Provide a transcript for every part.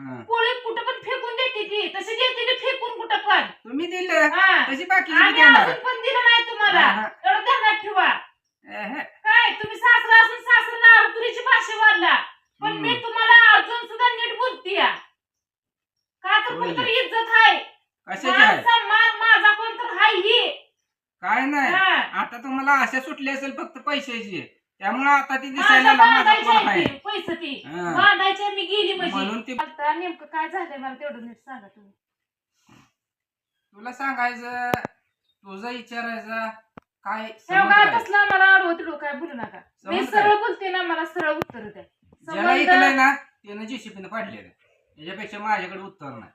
हा. पोळी कुठं पण फेकून देते ती. तशी देते ती फेकून कुठं पण. तुम्ही दिलं. हा. तशी बाकी आम्ही अजून पण दिलं नाही तुम्हाला. हा. एवढं ध्यानात ठेवा. काय? तुम्ही सासरा असून सासऱ्याला अडचणीची भाषा वाढला. पण मी तुम्हाला अजून सुद्धा नीट बोलते का तर होय. कुठतरी इज्जत आहे. कशाची मान माझा कोण तर हाय ही. काय नाही. हा. आता तुम्हाला आशा सुटली असेल फक्त पैशाची. त्यामुळे आता ती दिसायला आहे. पैसे ती. हा. बांधायची मी गेली म्हणून म्हणजे ती आता नेमकं काय झालंय मला तेवढं नीट सांगा तुम्ही. तुला सांगायचं तुझं विचारायचं काय संबंध काय काय? तसलं मला आडवं काय बोलू नका. मी संबंध काय? सरळ बोलते ना मला सरळ उत्तर द्या. ज्याला संबंध- ऐकलंय ना त्यानं जेसीपीनं पाडलेलं याच्यापेक्षा माझ्याकडे उत्तर नाही.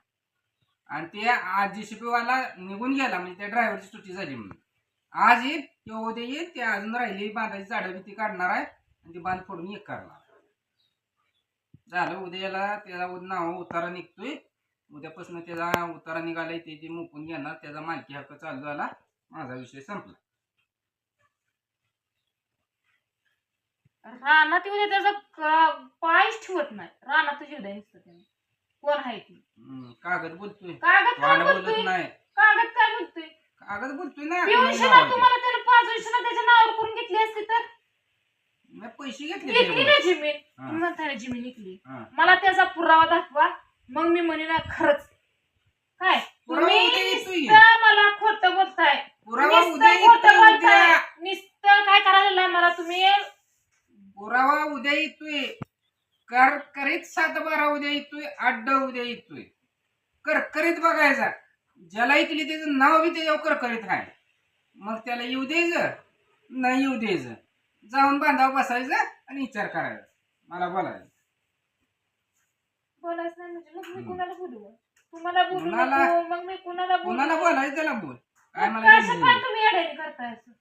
आणि ते आज जेसीपी वाला निघून गेला म्हणजे त्या ड्रायव्हरची सुट्टी झाली म्हणून. आज येईल किंवा उद्या येईल ते अजून राहिली बांधाची झाडं बी ती काढणार आहे. आणि ती बांध फोडून एक करणार. झालं उद्याला त्याला नाव उतारा निघतोय. उद्यापासून त्याचा उतारा निघालाय ते जे मुकून घेणार त्याचा मालकी हक्क चालू झाला. माझा विषय संपला. रानात दे त्याचा पायच ठेवत नाही. रानात येऊ द्या नुसतं त्याने. कोण आहे ती? कागद बोलतोय. कागद काय बोलतोय बोलत नाही. कागद काय बोलतोय? कागद बोलतोय ना. तुम्हाला वर्षाला त्याच्या नावावर करून घेतली असती तर? मी पैसे घेतले. ना जमीन. हा. तुम्ही म्हणता ना जमीन विकली हा. मला त्याचा पुरावा दाखवा. मग मी म्हणे ना खरंच. काय? पुरावा तुम्ही उद्या. नुसतं मला खोटं बोलताय. पुरावा नुसतं उद्या खोटं येतोय बोलताय. उद्या नुसतं काय करायला मला तुम्ही? पुरावा उद्या येतोय. कर करीत सात बारा उद्या येतोय. अड्ड उद्या येतोय. कर करीत बघायचा. ज्याला ऐकली त्याचं नाव बी त्याच्यावर करकरीत आहे. मग त्याला येऊ द्यायचं नाही येऊ द्यायचं जाऊन बांधावर बसायचं आणि विचार करायचा. मला बोलायचं. बोलायचं नाही म्हणजे मग मी हम्म. कुणाला बोलू? तुम्हाला बोलू कुणाला- नको मग मी कुणाला बोलू? कोणाला बोलायचं त्याला बोल. काय मग मला कसं घेणं काय देणं? तुम्ही अडाणी करताय असं?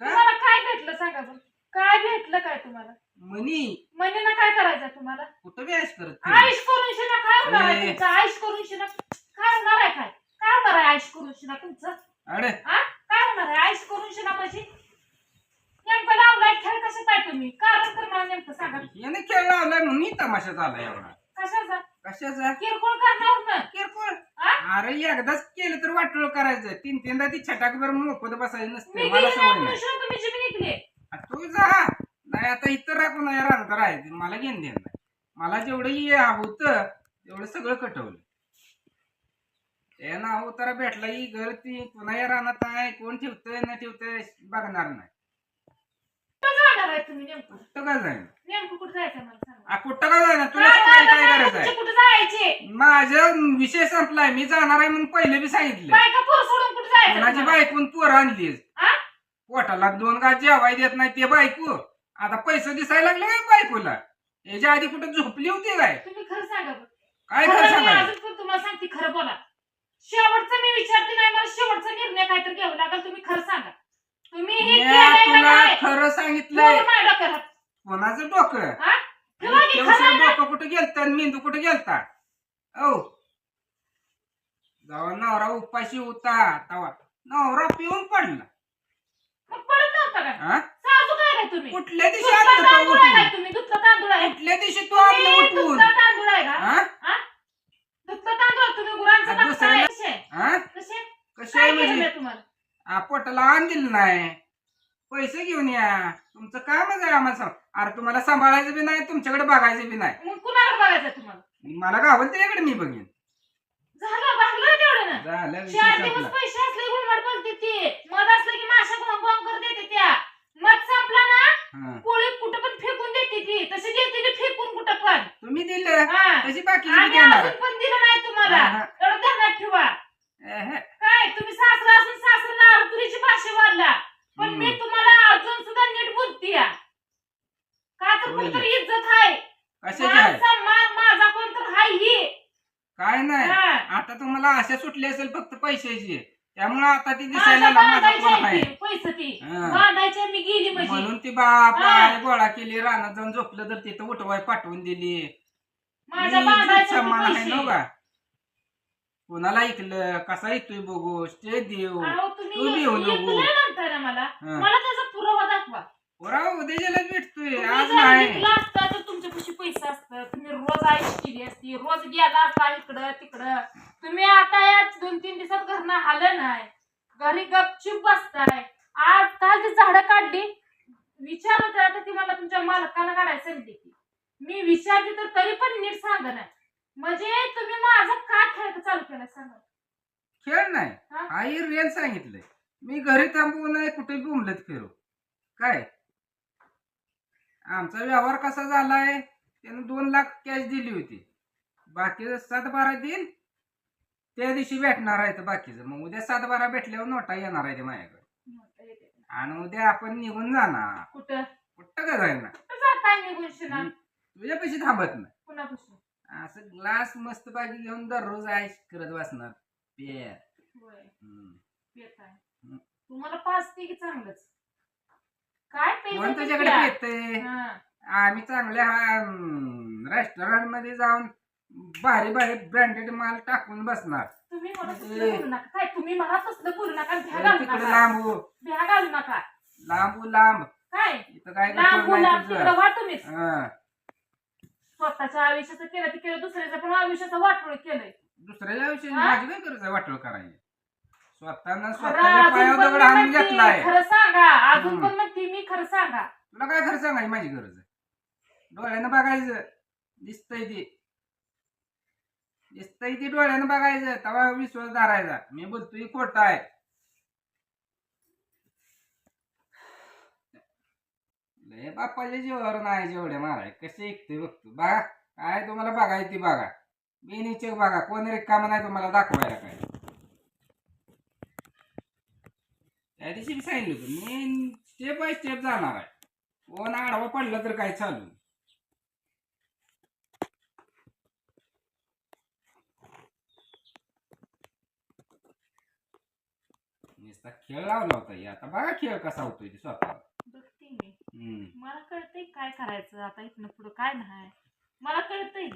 का? तुम्हाला काय भेटलं सांगा बरं. काय भेटलं काय तुम्हाला? मनी. काय करायचं तुम्हाला? कुठं बी ऐश करत फिरू. आयुष करून शिना काय होणार आहे ए. तुमचं? आयुष करून शिना. काय होणार आहे काय? काय होणार आहे आयुष करून शिना तुमचं? अरे. हा काय होणार आहे? आयुष करून शिना म्हणजे नेमकं लावलाय खेळ कसं काय तुम्ही? कारण तर मला नेमकं सांगा. याने खेळ लावलाय म्हणून ही तमाशा झाला एवढा. कशाचा? कशाचा? किरकोळ करणार ना. किरकोळ? अरे एकदाच केलं तर वाटोळ करायचं. तीन तीनदा ती छटाकभर मोफत बसायचं मी नसते मला सवय नाही तू जा. नाही आता इतर राखून राहणार राहायचं मला घेणं देणं नाही. मला जेवढं ये होतं तेवढं सगळं कटवलं. ते नाव उतारा भेटला ही घर ती पुन्हा या राहणार आहे. कोण ठेवतंय न ठेवतंय बघणार नाही. कुठं जाणार आहे तुम्ही नेमकं? कुठं का जाईन नेमकं कुठं जायचं मला सांगा. आ, कुठं का जाईना तुला काय काय करायचं आहे? कुठं जायचे? माझं विषय संपलाय. मी जाणार आहे म्हणून पहिले बी सांगितलं. बायका पोर सोडून कुठं जायचं? बायकून पोरं आणलीस? हा? पोटाला दोन गाज जेवाय देत नाही ते बायको. आता पैसे दिसायला लागले काय बायकोला? याच्या आधी कुठं झोपली होती काय? तुम्ही खरं सांगा बरं. काय खरं खरं मी सांगायचं? अजून पण तुम्हाला सांगते खरं बोला. शेवटचं मी विचारते नाही मला शेवटचा निर्णय काय तर घ्यावा लागेल तुम्ही खरं सांगा. तुम्ही हे मी केलंय का तुला नाही? खरं सांगितलंय. डोक्यात. कोणाचं डोकं? हा? ना? डोकं कुठं गेलत मेंदू कुठं गेलता? औ. जेव्हा नवरा उपाशी होता तेव्हा नवरा पिऊन पडला. मग पडत नव्हता काय हा? सासू काय काय तुम्ही? कुठल्या दिवशी दुसरा आणलं तो तांदूळ आहे उठून? तुम्ही तांदूळ आहे. कुठल्या दिवशी तू आणलं तुम्ही उठून? तांदूळ आहे का? हा दुसरा तांदूळ आहे, तुम्ही गुरांचं आ, दुसऱ्याला- कसे हा? कसे? काय केलं म्हणजे? मी तुम्हाला? आ, पोटाला आण दिलं नाही. पैसे घेऊन या. तुमचं कामच आहे आम्हाला. सांग अरे तुम्हाला सांभाळायचं बी नाही तुमच्याकडे बघायचं बी नाही. मग कुणाकडे बघायचं तुम्हाला? मला गावल त्याच्याकडे मी बघेन. झालं भागलं तेवढं ना? झालं विषय चार दिवस संपला. पैसे असले गुणवड ते. मध असलं की माशा भोंग भोंग कर देते त्या. मध संपला ना हा. पोळी कुठं पण फेकून देते ती. तशी देते ती फेकून कुठं पण. तुम्ही दिलं. हा. तशी बाकी आम्ही देणार अजून पण दिलं नाही तुम्हाला हा, हा. एवढं ध्यानात ठेवा एहे. काय तुम्ही सासरा असून सासऱ्याला अडचणीची भाषा वाढला पण मी हम्म. तुम्हाला अजून सुद्धा नीट बोलते इज्जत आहे. कशाची माझा हाय ही. काय नाही. हा. आता तुम्हाला आशा सुटली असेल फक्त पैशाची. त्यामुळे आता ती दिसायला माझा बांधायची कोण आहे आहे? ती, पैसे ती. हा. बांधायची आहे, मी गेली म्हणजे. म्हणून ती बाप हा. गोळा केली रानात जाऊन झोपलं तर तिथं उठवाय पाठवून दिली. माझ्या मी बांधायचे इज्जत सन्मान आहे पैसे. कोणाला ऐकलं कसा येतोय बघू स्टे देव. अहो, तुम्ही तू बी येऊ नको. ऐकलंय म्हणताय ना मला. हा. मला त्याचा पुरावा दाखवा. पोरा उद्याच्याला भेटतोय. आज नाही. असतं तर तुमच्यापाशी पैसा असतं तुम्ही रोज आईश केली असती. रोज गेला असता इकडं तिकडं. तुम्ही आता या दोन तीन दिवसात घरनं आलं नाही. घरी गपचूप बसताय. आज काल ती झाडं काढली. विचारलं तर आता ती मला तुमच्या मालकाला काढायला सांगितली की मी विचारली तर तरी पण नीट सांग नाही. म्हणजे तुम्ही माझं का खेळ चालू केलं सांगा. खेळ नाही. हा? आई रिअल सांगितलंय. मी घरी थांबू नाही कुठे बी उमलत फिरू. काय? आमचा व्यवहार कसा झालाय? त्यानं दोन लाख कॅश दिली होती. बाकीचं सात बारा देईन. त्या दिवशी भेटणार आहे तर बाकीचं. मग उद्या सात बारा भेटल्यावर नोटा येणार आहे ते माझ्याकडे आणि उद्या आपण निघून जाणार. कुठं? कुठं का शिना? तुझ्या पैसे थांबत नाही. असं ग्लास मस्त बाकी घेऊन दररोज आयश करत बसणार. पे होय. हम्म. येत आहे हं. तुम्हाला पाच की चांगलंच. काय पैसे तुझ्याकडे हा. आम्ही चांगल्या रेस्टॉरंटमध्ये जाऊन भारी भारी ब्रँडेड माल टाकून बसणार. तुम्ही मला ए. तसलं बोलू नका. काय तुम्ही मला तसलं बोलू नका? भ्या घालू तिकडे नका. लांबू. भ्या घालू नका. लांबू लांब. काय? इथं काय लांब गप्पा नाही लांब. तुझं. तिकडं व्हा तुम्हीच हं. स्वतःच्या आयुष्याचं केलं ते केलं. दुसऱ्याचं पण आयुष्याचं वाटोळ केलंय. दुसऱ्याच्या विषयी हा? माझी काय आहे वाटोळ करायची? स्वतःनं स्वतःच्या पायावर दगड आणून घेतलाय. खरं सांगा अजून. पण म्हणते मी खरं सांगा. तुला काय खरं सांगायची? माझी गरज आहे. डोळ्यानं बघायचं. दिसतंय ते. दिसतंय ते डोळ्यानं बघायचं. तेव्हा विश्वास धरायचा. मी बोलतोय खोट आहे. लय बाप्पाच्या जीवावर नाही जेवढे माराय. कसे ऐकते बघतो बघा काय तुम्हाला बघाय ती बघा. मी निचे बघा. कोण रिकामा नाही तुम्हाला दाखवायला काय. त्या दिवशी मी सांगितलं होतं मी स्टेप बाय स्टेप जाणार आहे. कोण आडवा पडलं तर काय चालू? नुसता खेळ लावला होता हे. आता बघा खेळ कसा होतोय ते स्वतः बघते मी. हम्म. मला कळतंय काय करायचं आता इथनं पुढं काय नाही. मला कळतंय.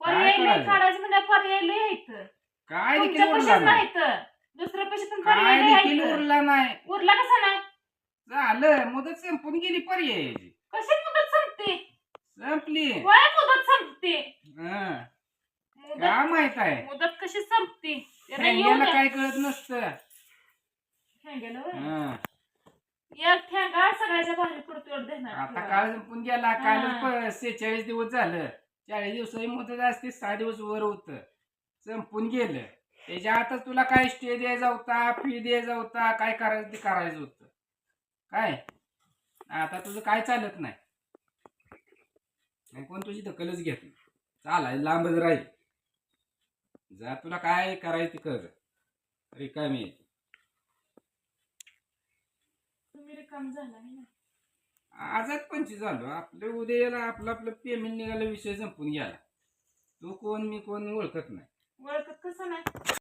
पर्याय लय करायचं? काढायचं म्हणजे पर्याय लय आहेत. काय देखील तुमच्या नाही नाहीत. दुसऱ्या पैसे पण पर्याय काय देखील उरला नाही उरला कसा नाही झालं मुदत संपून गेली पर्यायाची कशी मुदत संपते संपली वय मुदत संपते हं. मुदत काय माहीत आहे मुदत कशी संपते त्याला येऊ ठेंग्याला द्या. काय कळत नसतं ठेंग्याला वय. हं. एक ठेंगा सगळ्याच्या बाहेर पडतो एवढं देणार आता. काळ संपून गेला काल. सेहेचाळीस दिवस झालं चाळीस दिवसाची मुदत असते सहा दिवस वर होत संपून गेलं त्याच्या आता तुला काय स्टे द्यायचा होता फी द्यायचा होता काय करायचं ते करायचं होतं. काय? आता तुझं काय चालत नाही. कोण तुझी दखलच घेत नाही. चालाय लांबच राहील. जा तुला काय करायचं ते कर. रिकामी. तुम्ही रिकाम झाला पंचवीस झालो. आपलं उद्याला आपलं आपलं पेमेंट निघाला विषय संपून गेला. तू कोण मी कोण ओळखत नाही. ओळखत कसं नाही?